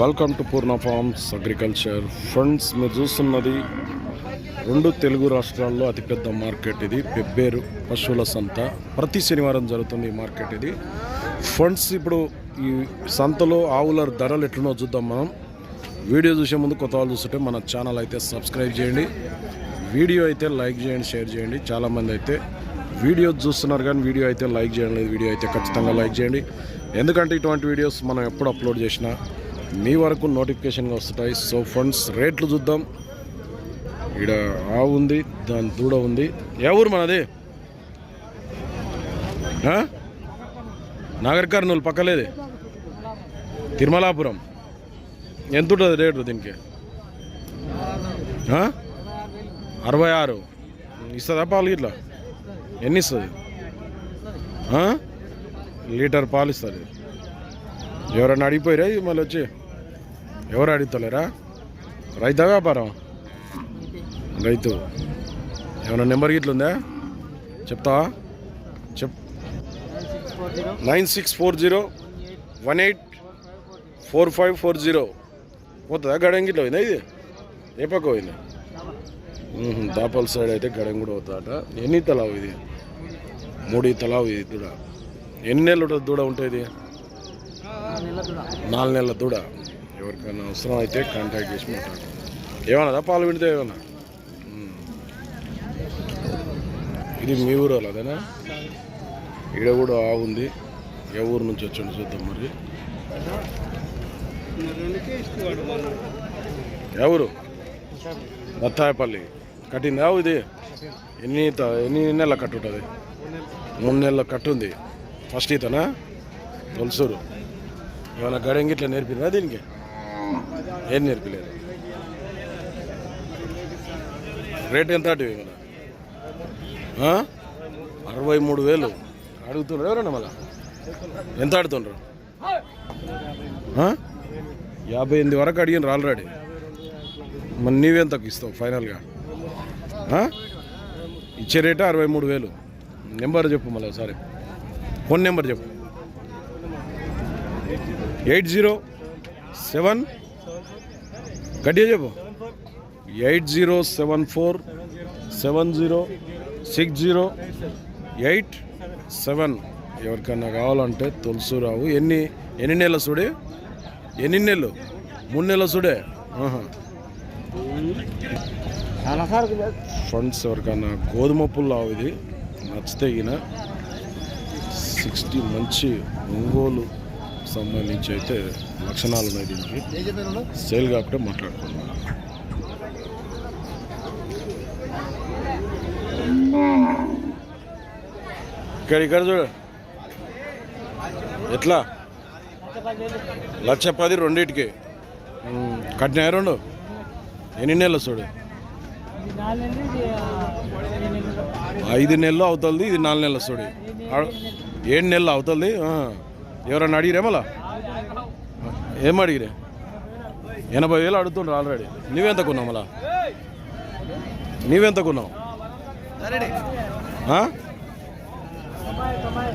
Welcome to Purna farms agriculture friends మీరు చూస్తున్నది రెండు తెలుగు రాష్ట్రాల్లో అతిపెద్ద మార్కెట్ ఇది. పెబ్బేరు పశువుల సంత. ప్రతి శనివారం జరుగుతుంది ఈ మార్కెట్ ఇది. ఫండ్స్ ఇప్పుడు ఈ సంతలో ఆవుల ధరలు ఎట్లున్నో చూద్దాం మనం. వీడియో చూసే ముందు కొత్త వాళ్ళు చూస్తుంటే మన ఛానల్ అయితే సబ్స్క్రైబ్ చేయండి. వీడియో అయితే లైక్ చేయండి షేర్ చేయండి. చాలామంది అయితే వీడియో చూస్తున్నారు కానీ వీడియో అయితే లైక్ చేయండి వీడియో అయితే ఖచ్చితంగా లైక్ చేయండి. ఎందుకంటే ఇటువంటి వీడియోస్ మనం ఎప్పుడు అప్లోడ్ చేసినా మీ వరకు నోటిఫికేషన్గా వస్తుంటాయి సో ఫ్రెండ్స్ రేట్లు చూద్దాం. ఇక్కడ ఆవు ఉంది దాని దూడ ఉంది. ఏ ఊరు మనది? ఆ? నాగర్ కర్నూలు తిరుమలాపురం. ఎంత ఉంటుంది రేటు దీనికి? అరవై ఆరు. ఇస్తుందా పాలు ఇట్లా ఎన్ని ఇస్తుంది లీటర్ పాలు ఇస్తుంది. ఎవరైనా అడిగిపోయారా మళ్ళీ వచ్చి ఎవరు అడుగుతలేరా? రైతా వ్యాపారం? రైతు. ఏమైనా నెంబర్ గిట్లు ఉందా? చెప్తావా? చెప్. Nine six four zero one eight four five four zero. పోతుందా గడం గిట్ల పోయిందా ఇది? ఏ పక్క పోయిందా? దాపల్ సైడ్ అయితే గడం కూడా అవుతాట ఎన్ని తలావు ఇది? మూడు తలావు ఇది దూడ. ఎన్ని నెలలు దూడ? ఉంటుంది నాలుగు నెలల దూడ. ఎవరికైనా అవసరం అయితే కాంటాక్ట్ చేసి మాట్లాడు ఏమన్నా పాలు విడితే ఏమన్నా? ఇది మీ ఊరు అదేనా ఇక్కడ కూడా ఆవు ఉంది ఏ ఊరు నుంచి వచ్చండి చూద్దాం మరి. ఎవరు దత్తాయపల్లి కట్టిందా ఇది? ఎన్ని త- ఎన్ని నెలల కట్టు ఉంటుంది? మూడు నెలల కట్టు ఉంది. ఫస్ట్ ఈతనా? తొలసూరు ఏమైనా గడంగిట్లా నేర్పిందా దీనికి? ఏం నేర్పలేదు. రేట్ ఎంత అటు మన అరవై మూడు వేలు. అడుగుతున్నారు ఎవరన్నా మళ్ళా? ఎంత ఆడుతుండ్రు యాభై ఎనిమిది వరకు అడిగినారు ఆల్రెడీ. మరి నీవెంతకు ఇస్తావు ఫైనల్గా? ఇచ్చే రేటు అరవై మూడు వేలు. నెంబర్ చెప్పు మళ్ళీ ఒకసారి. ఫోన్ నెంబర్ చెప్పు. ఎయిట్ జీరో సెవెన్ గట్టిగా చెప్పు. Eight zero seven four seven zero six zero eight seven. ఎవరికన్నా కావాలంటే తులసిరావు ఎన్ని ఎన్ని నెలలు చూడే ఎన్ని నెలలు? మూడు నెలలు చూడే ఫ్రెండ్స్ ఎవరికన్నా గోధుమ పుల్లావు ఇది. నచ్చితే ఈయన. సిక్స్టీ మంచి ఒంగోలు సంబంధించి అయితే లక్షణాలు ఉన్నాయి దీనికి. సేల్ కాకుండా మాట్లాడుకుందాం. ఇక్కడ ఇక్కడ చూడు. ఎట్లా? లక్ష పది రెండింటికి. ఉమ్, కట్టినాయి రెండు? ఎన్ని నెలలు చూడు ఐదు నెలలు అవుతుంది ఇది నాలుగు నెలలు చూడు ఏడు నెలలు అవుతుంది. ఎవరన్నా అడిగిరే మళ్ళా? ఏం అడిగిరే? ఎనభై వేలు అడుగుతుండ్రు ఆల్రెడీ. నువ్వెంత కొన్నావు మళ్ళా? నువ్వెంత కొన్నావు?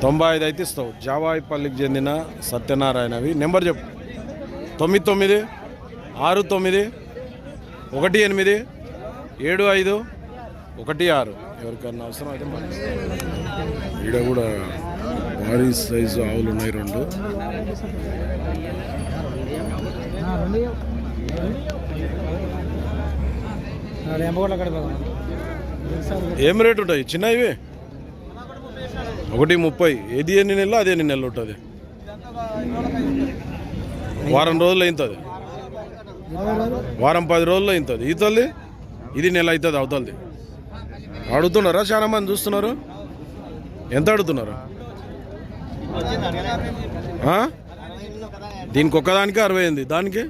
తొంభై ఐదు అయితే ఇస్తావు. జావాయిపల్లికి చెందిన సత్యనారాయణవి. నెంబర్ చెప్పు. తొమ్మిది తొమ్మిది ఆరు తొమ్మిది ఒకటి ఎనిమిది ఏడు ఐదు ఒకటి ఆరు. ఎవరికన్నా అవసరం అయితే ఈడ కూడా భారీ సైజు ఆవులు ఉన్నాయి రెండు. ఏం రేట్ ఉంటాయి? చిన్నవి ఒకటి ముప్పై. ఏది ఎన్ని నెలలు అది ఎన్ని నెలలు ఉంటుంది? వారం రోజులు అవుతుంది వారం పది రోజులు అవుతుంది ఈ తల్లి? ఇది నెల అవుతుంది అవుతుంది అడుగుతున్నారా చాలా మంది చూస్తున్నారు. ఎంత అడుగుతున్నారు దీనికి ఒక్కదానికి అరవై ఎనిమిది దానికి?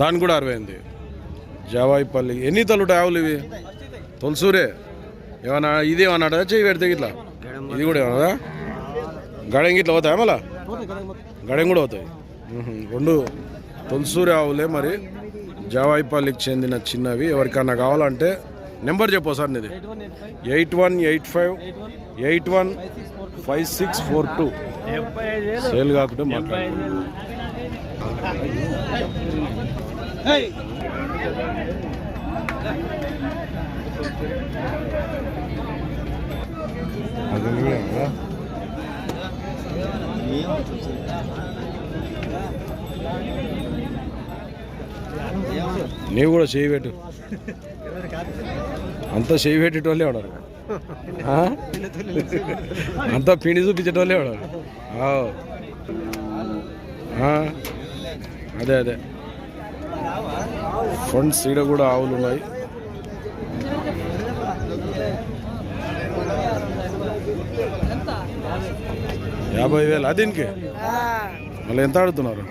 దానికి కూడా అరవై ఎనిమిది జావాయిపల్లి. ఎన్ని తలు ఆవులు ఇవి? తులసూరే? ఏమన్నా ఇది ఏమన్నాడా చెయ్యి పెడితే ఇట్లా? ఇది కూడా ఏమన్నా గడం ఇట్లా పోతాయా మళ్ళా? గడం కూడా అవుతాయి రెండు తొలసూరి ఆవులే మరి. జావాయిపల్లికి చెందిన చిన్నవి. ఎవరికన్నా కావాలంటే నెంబర్ చెప్పు సార్ నీది eight one eight five eight one five six four two sale కాకుండా మాట్లాడుకుంటున్నాం నీవు కూడా చేయబెట్టు అంతా చేయి పెట్టేటోళ్ళే ఉన్నారు? అంతా పిండి చూపించేటోళ్ళే ఉన్నారు. అదే అదే. ఫండ్స్ ఈడ కూడా ఆవులు ఉన్నాయి. యాభై వేలు. అదినికి మళ్ళీ ఎంత ఆడుతున్నారు.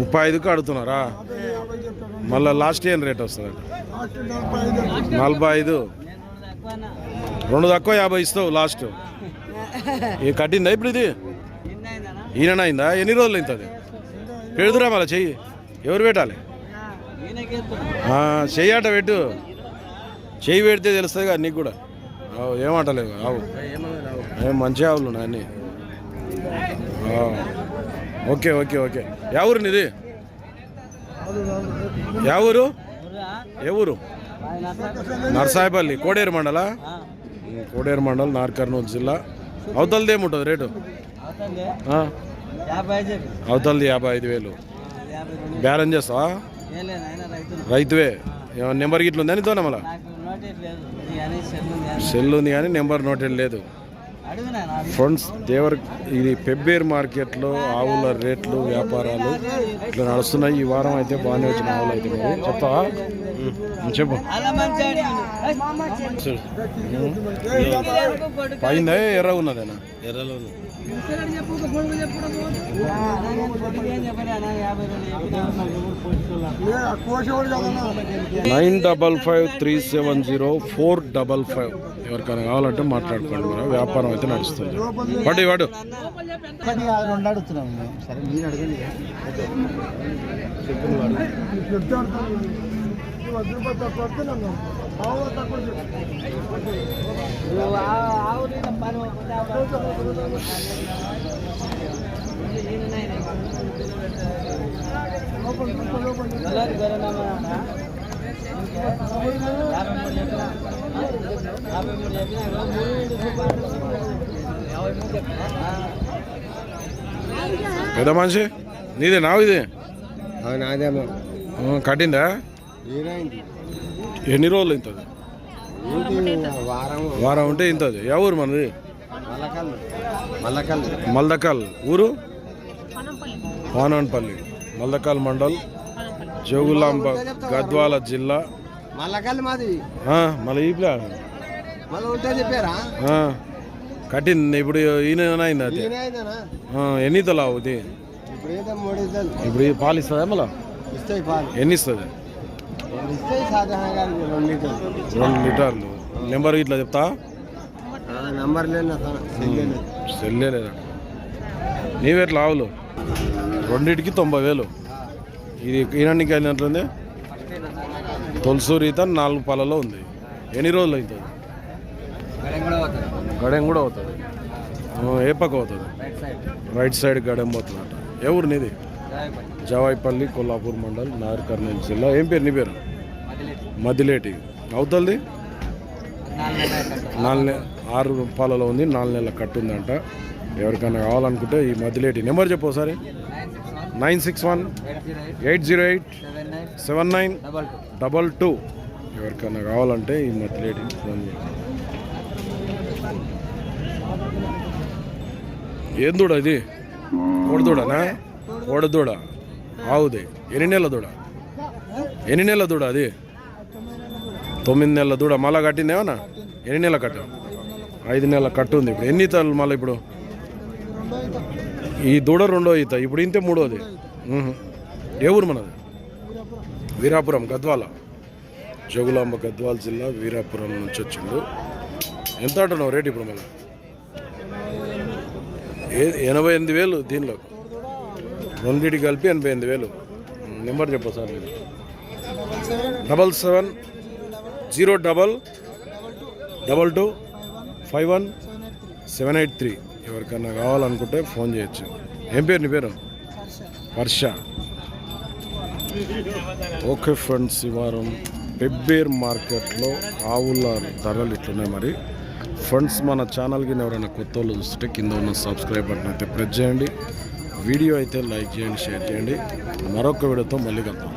ముప్పై ఐదుకి ఆడుతున్నారా? మళ్ళీ లాస్ట్ ఏం రేట్ వస్తుంది నలభై ఐదు. రెండు తక్కువ యాభై ఇస్తావు లాస్ట్. ఇది కట్టిందా ఇప్పుడు ఇది? ఈయన అయిందా? ఎన్ని రోజులు అయింది అది? పెడుతురా మళ్ళీ చెయ్యి. ఎవరు పెట్టాలి? చెయ్యాట చెయ్యి పెట్టు. చెయ్యి పెడితే తెలుస్తుంది కదా నీకు కూడా. ఆవు, ఏమంటలేవు ఆవు. ఏం మంచి ఆవులు ఉన్నాయి అన్నీ. Okay okay okay. యా ఊరు నీది? యా ఊరు ఏ ఊరు నర్సాయపల్లి కోడేరు మండల కోడేరు మండల్ నార్ కర్నూలు జిల్లా అవతలది ఏముంటుంది రేటు అవతలది యాభై ఐదు వేలు బ్యాలెన్స్ చేస్తావా రైతువే నెంబర్ గిట్ల ఉందా నీతోనే మళ్ళా సెల్ ఉంది కానీ నెంబర్ నోటెడ్ లేదు ఫ్రెండ్స్ దేవర్ ఇది పెబ్బేర్ మార్కెట్లో ఆవుల రేట్లు వ్యాపారాలు ఇట్లా నడుస్తున్నాయి. ఈ వారం అయితే బాగానే వచ్చిన ఆవులు అయితే మరి. చెప్తావా? చెప్పు. పైందా ఎర్ర ఉన్నదేనా? ఎర్రలో nine double five three seven zero four double five. ఎవరికైనా కావాలంటే మాట్లాడుకోండి మరి. వ్యాపారం అయితే నడుస్తుంది. వాడు. వాడు రెండు చెప్పు. పెద్ద మనిషి? నీదే నావు ఇది నాదేమో కట్టిందా? ఎన్ని రోజులు ఇంతది? వారం? వారం ఉంటే ఇంతది. ఎవరు మనది? మల్దకల్ ఊరు? వానవన్పల్లి మల్దకల్ మండల్. జోగులాంబ గద్వాల జిల్లా. మల్లకల్లు మాది. ఆ, మళ్ళీ ఆ, కట్టింది ఇప్పుడు ఈయన అయింది అది. ఎన్ని తలావు ఇది? ఇప్పుడు పాలు ఇస్తుందా మళ్ళా? ఎన్ని ఇస్తుంది? రెండు లీటర్లు. నెంబర్ ఇట్లా చెప్తా. నంబర్ లేని సెల్లే లేదా నీవెట్లా ఆవులు? రెండింటికి తొంభై వేలు. ఇది ఈనానికి అయినట్లుంది తొలసూరు ఈత నాలుగు పాలలో ఉంది. ఎన్ని రోజులు అవుతుంది? గడెం కూడా అవుతుంది ఏ పక్క అవుతుంది రైట్ సైడ్. గడెం పోతుంది అట ఏ ఊరు నీది? జవాయిపల్లి కొల్లాపూర్ మండల్ నాగర్ కర్నూలు జిల్లా. ఏం పేరు నీ పేరు? మదిలేటి. అవుతుంది నాలుగు ఆరు రూపాయలలో ఉంది నాలుగు నెలల కట్టు ఉందంట. ఎవరికైనా కావాలనుకుంటే ఈ మధ్యలేటి నెంబర్ చెప్పు ఒకసారి. Nine six one eight zero eight seven nine double two. ఎవరికైనా కావాలంటే ఈ మధ్యలేటి ఫోన్ ఏం దూడ ఇది? కోడదూడనా కోడదూడ ఆవుది. ఎన్ని నెలల దూడ? ఎన్ని నెలల దూడ అది? తొమ్మిది నెలల దూడ మళ్ళా కట్టిందేమన్నా ఎన్ని నెలల కట్ట? ఐదు నెలల కట్టు ఉంది ఇప్పుడు. ఎన్ని ఈతలు మళ్ళీ ఇప్పుడు? ఈ దూడ రెండో ఈత ఇప్పుడు ఇంతే మూడోది. ఏ ఊరు మనది? వీరాపురం గద్వాల. జగులాంబ గద్వాల జిల్లా వీరాపురం నుంచి వచ్చిండు. ఎంత అంటున్నావు రేట్ ఇప్పుడు మళ్ళీ? ఏ ఎనభై ఎనిమిది వేలు దీనిలో. రెండింటికి కలిపి ఎనభై ఎనిమిది వేలు. నెంబర్ చెప్పు sir. Double seven zero double double two five one seven eight three. ఎవరికన్నా కావాలనుకుంటే ఫోన్ చేయొచ్చు. ఏం పేరు నీ పేరు? వర్ష. ఓకే ఫ్రెండ్స్ ఈ వారం పెబ్బేర్ మార్కెట్లో ఆవుల ధరలు ఇట్లున్నాయి మరి. ఫ్రెండ్స్ మన ఛానల్కి ఎవరైనా కొత్త వాళ్ళు చూస్తుంటే కింద ఉన్న సబ్స్క్రైబ్ బటన్ అయితే ప్రెస్ చేయండి. వీడియో అయితే లైక్ చేయండి షేర్ చేయండి. మరొక వీడియోతో మళ్ళీ కలుద్దాం.